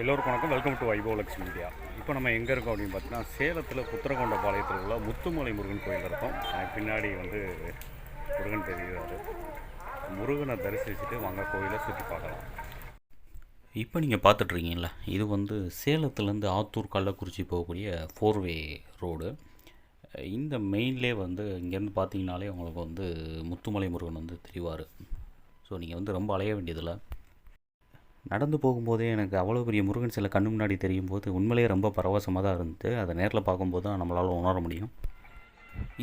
எல்லோருக்கும் வணக்கம். Welcome to வைபவலக்ஷ்மி media இப்போ நம்ம எங்கே இருக்கோம் அப்படின்னு பார்த்தீங்கன்னா சேலத்தில் புத்திரகொண்ட பாளையத்தில் உள்ள முத்துமலை முருகன் கோயில் இருக்கோம். பின்னாடி வந்து முருகன் தெரிகிறாரு. முருகனை தரிசிச்சுட்டு வாங்க கோயிலை சுற்றி பார்க்கலாம். இப்போ நீங்கள் பார்த்துட்ருக்கீங்களா இது வந்து சேலத்துலேருந்து ஆத்தூர் கள்ளக்குறிச்சி போகக்கூடிய ஃபோர்வே ரோடு இந்த மெயின்லே வந்து இங்கேருந்து பார்த்தீங்கனாலே உங்களுக்கு வந்து முத்துமலை முருகன் வந்து தெரிவார். ஸோ நீங்கள் வந்து ரொம்ப அலைய வேண்டியதில்லை. நடந்து போகும்போதே எனக்கு அவ்வளோ பெரிய முருகன் சிலை கண்ணு முன்னாடி தெரியும் போது உண்மையிலேயே ரொம்ப பரவசமாக தான் இருந்தது. அதை நேரில் பார்க்கும்போது தான் நம்மளால் உணர முடியும்.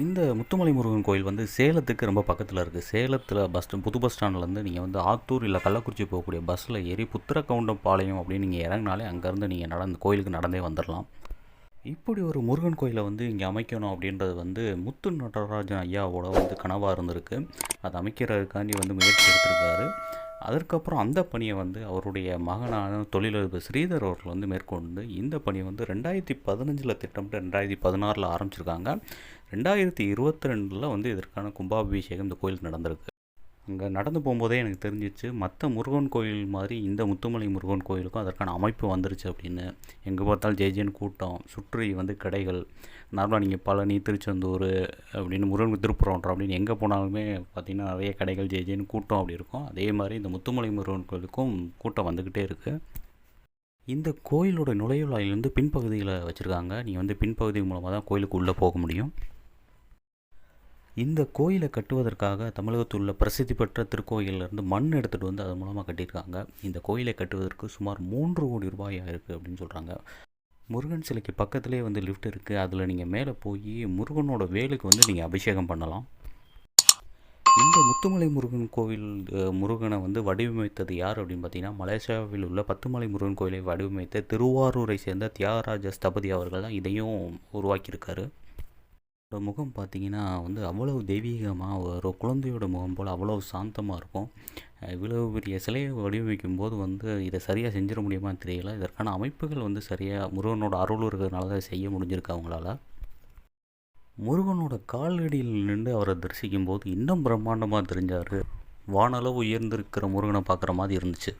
இந்த முத்துமலை முருகன் கோயில் வந்து சேலத்துக்கு ரொம்ப பக்கத்தில் இருக்குது சேலத்தில் பஸ் புது பஸ் ஸ்டாண்ட்லேருந்து நீங்கள் வந்து ஆத்தூர் இல்லை கள்ளக்குறிச்சி போகக்கூடிய பஸ்ஸில் ஏறி புத்திரக்கவுண்டம் பாளையம் அப்படின்னு நீங்கள் இறங்கினாலே அங்கேருந்து நீங்கள் நடந்து கோயிலுக்கு நடந்தே வந்துடலாம் இப்படி ஒரு முருகன் கோயிலை வந்து இங்கே அமைக்கணும் அப்படின்றது வந்து முத்து நடராஜன் ஐயாவோட வந்து கனவாக இருந்திருக்கு. அதை அமைக்கிறதுக்காண்டி வந்து முயற்சி எடுத்திருக்காரு. அதற்கப்புறம் அந்த பணியை வந்து அவருடைய மகனான தொழிலதிபர் ஸ்ரீதர் அவர்கள் வந்து மேற்கொண்டு இந்த பணியை வந்து ரெண்டாயிரத்தி பதினஞ்சில் திட்டமிட்டு ரெண்டாயிரத்தி பதினாறில் ஆரம்பிச்சிருக்காங்க. ரெண்டாயிரத்தி இருபத்தி ரெண்டில் வந்து இதற்கான கும்பாபிஷேகம் இந்த கோயிலுக்கு நடந்திருக்கு. அங்கே நடந்து போகும்போதே எனக்கு தெரிஞ்சிச்சு மற்ற முருகன் கோயில் மாதிரி இந்த முத்துமலை முருகன் கோயிலுக்கும் அதற்கான அமைப்பு வந்துருச்சு அப்படின்னு. எங்கே பார்த்தாலும் ஜெய்ஜேன்னு கூட்டம் சுற்றி வந்து கடைகள் நார்மலாக நீங்கள் பழனி திருச்செந்தூர் அப்படின்னு முருகன் திருப்புறோன்ற அப்படின்னு எங்கே போனாலுமே பார்த்திங்கன்னா நிறைய கடைகள் ஜெய்ஜேன்னு கூட்டம் அப்படி இருக்கும். அதே மாதிரி இந்த முத்துமலை முருகன் கோயிலுக்கும் கூட்டம் வந்துக்கிட்டே இருக்குது இந்த கோயிலோட நுழைவுலாயிலேருந்து பின்பகுதியில் வச்சுருக்காங்க. நீங்கள் வந்து பின்பகுதி மூலமாக தான் கோயிலுக்கு உள்ளே போக முடியும். இந்த கோயிலை கட்டுவதற்காக தமிழகத்தில் உள்ள பிரசித்தி பெற்ற திருக்கோயிலிருந்து மண் எடுத்துகிட்டு வந்து அதன் மூலமாக கட்டியிருக்காங்க. இந்த கோயிலை கட்டுவதற்கு சுமார் மூன்று கோடி ரூபாய் இருக்குது அப்படின்னு சொல்கிறாங்க முருகன் சிலைக்கு பக்கத்துலேயே வந்து லிஃப்ட் இருக்குது அதில் நீங்கள் மேலே போய் முருகனோட வேலுக்கு வந்து நீங்கள் அபிஷேகம் பண்ணலாம். இந்த முத்துமலை முருகன் கோவில் முருகனை வந்து வடிவமைத்தது யார் அப்படின்னு பார்த்தீங்கன்னா மலேசியாவில் உள்ள பத்துமலை முருகன் கோயிலை வடிவமைத்த திருவாரூரை சேர்ந்த தியாகராஜ ஸ்தபதி அவர்கள் தான் இதையும் உருவாக்கியிருக்காரு. முகம் பார்த்தீங்கன்னா வந்து அவ்வளவு தெய்வீகமாக ஒரு குழந்தையோட முகம் போல் அவ்வளோ சாந்தமாக இருக்கும். இவ்வளவு பெரிய சிலையை வடிவமைக்கும் போது வந்து இதை சரியாக செஞ்சிட முடியுமான்னு தெரியல. இதற்கான அமைப்புகள் வந்து சரியாக முருகனோட அருள் இருக்கிறதுனால தான் செய்ய முடிஞ்சிருக்கு அவங்களால. முருகனோட காலடியில் நின்று அவரை தரிசிக்கும் போது இன்னும் பிரம்மாண்டமாக தெரிஞ்சார். வானளவு உயர்ந்திருக்கிற முருகனை பார்க்குற மாதிரி இருந்துச்சு.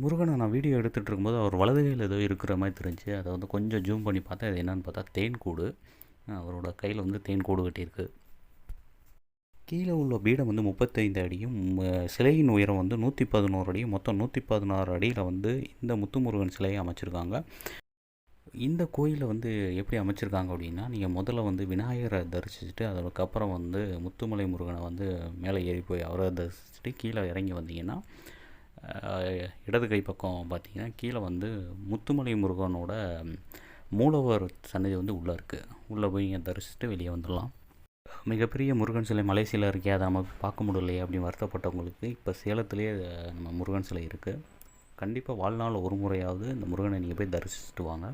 முருகனை நான் வீடியோ எடுத்துகிட்டு இருக்கும்போது அவர் வலது கையில் ஏதோ இருக்கிற மாதிரி தெரிஞ்சு அதை வந்து கொஞ்சம் ஜூம் பண்ணி பார்த்தா அது என்னன்னு பார்த்தா தேன்கூடு அவரோட கையில் வந்து தேன் கூடு கட்டியிருக்கு. கீழே உள்ள பீடம் வந்து முப்பத்தைந்து அடியும் சிலையின் உயரம் வந்து நூற்றி பதினோரு அடியும் மொத்தம் நூற்றி பதினாறு அடியில் வந்து இந்த முத்துமுருகன் சிலையை அமைச்சிருக்காங்க. இந்த கோயிலை வந்து எப்படி அமைச்சிருக்காங்க அப்படின்னா நீங்கள் முதல்ல வந்து விநாயகரை தரிசிச்சுட்டு அதுக்கப்புறம் வந்து முத்துமலை முருகனை வந்து மேலே ஏறி போய் அவரை தரிசிச்சுட்டு கீழே இறங்கி வந்தீங்கன்னா இடது கை பக்கம் பார்த்தீங்கன்னா கீழே வந்து முத்துமலை முருகனோட மூலவர் சன்னதி வந்து உள்ளே இருக்குது உள்ளே போய் இங்கே தரிசிச்சுட்டு வெளியே வந்துடலாம். மிகப்பெரிய முருகன் சிலை மலேசியாவில் இருக்கே அதை நம்ம பார்க்க முடியலையே அப்படின்னு வருத்தப்பட்டவங்களுக்கு இப்போ சேலத்துலேயே நம்ம முருகன் சிலை இருக்குது கண்டிப்பாக வாழ்நாள் ஒரு முறையாவது இந்த முருகனை நீங்கள் போய் தரிசிச்சுட்டு வாங்க.